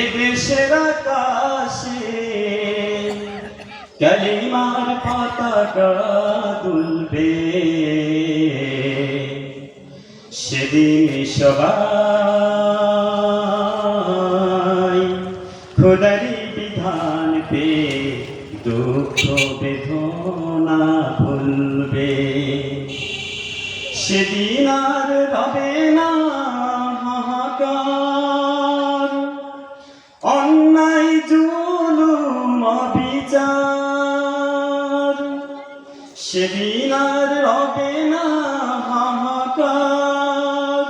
এদেশের আকাশে কালিমার পতাকা দুলবে। সেদিন সবাই খোদারি বিধান পে দুঃখ বেদনা ভুলবে। সেদিন আর রবে না সেদিন আর রবে না হাহাকার।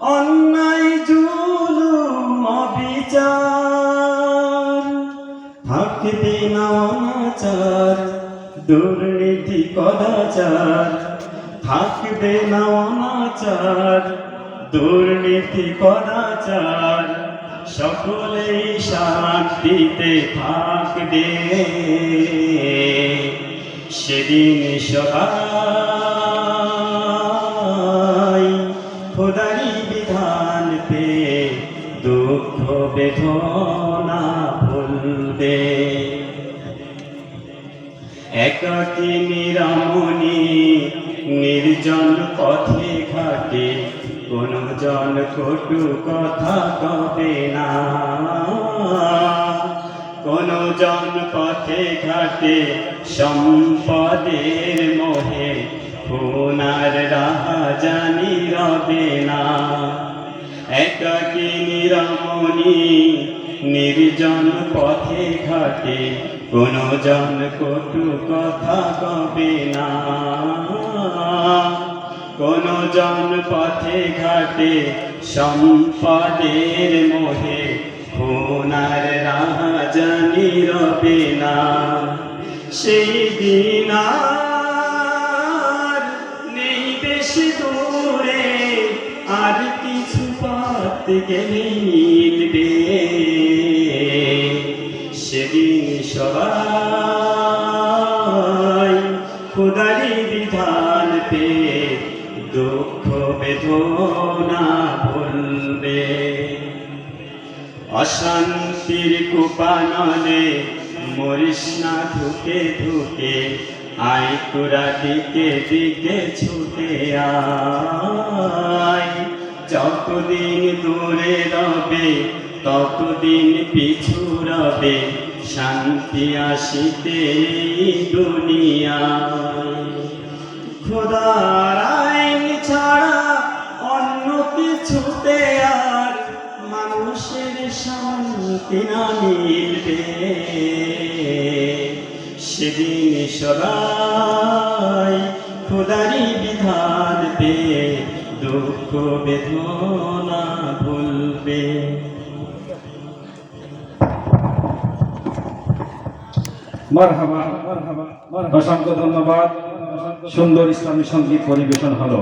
অন্যায়, জুলুম বিচার থাকবে না অনাচার, দুর্নীতি, কদাচার। থাকবে না অনাচার, দুর্নীতি, কদাচার। সকলেই শান্তিতে থাকবে। সেদিন সবাই খোদারি বিধান পে দুঃখ বেদনা ভুলবে। একাকি নিরামনি নির্জন পথে ঘাটে, কোন জন কটু কথা কবে না। জন পথে ঘাটে সম্পদের মোহে, খুনার রাহা জানি রবে না। একাকি নিরামনি নির্জন পথে ঘাটে কোন জন কটু কথা কবে না। কোন জন পথে ঘাটে সম্পদের মোহে, খুনার রাজানি সেই দিন আর নেই বেশি দূরে, আর কিছু পথ গেলে মিলবে সেদিন সবাই খুদারি বিধান পে দুঃখ বেদনা ভুলবে। অশান্তির কুপানলে মরিস না ধুকে ধুকে, আয় তোরা দিকে দিকে ছুটে আয়। যতদিন দূরে রবে, ততদিন পিছু রবে, শান্তি আসিতে দুনিয়ায়। খোদার শান্তি না মিলবে সেদিন সবাই খোদারি বিধান পে দুঃখ বেদনা ভুলবে। মারহাবা। অসংখ্য ধন্যবাদ। সুন্দর ইসলামী সংগীত পরিবেশন হলো।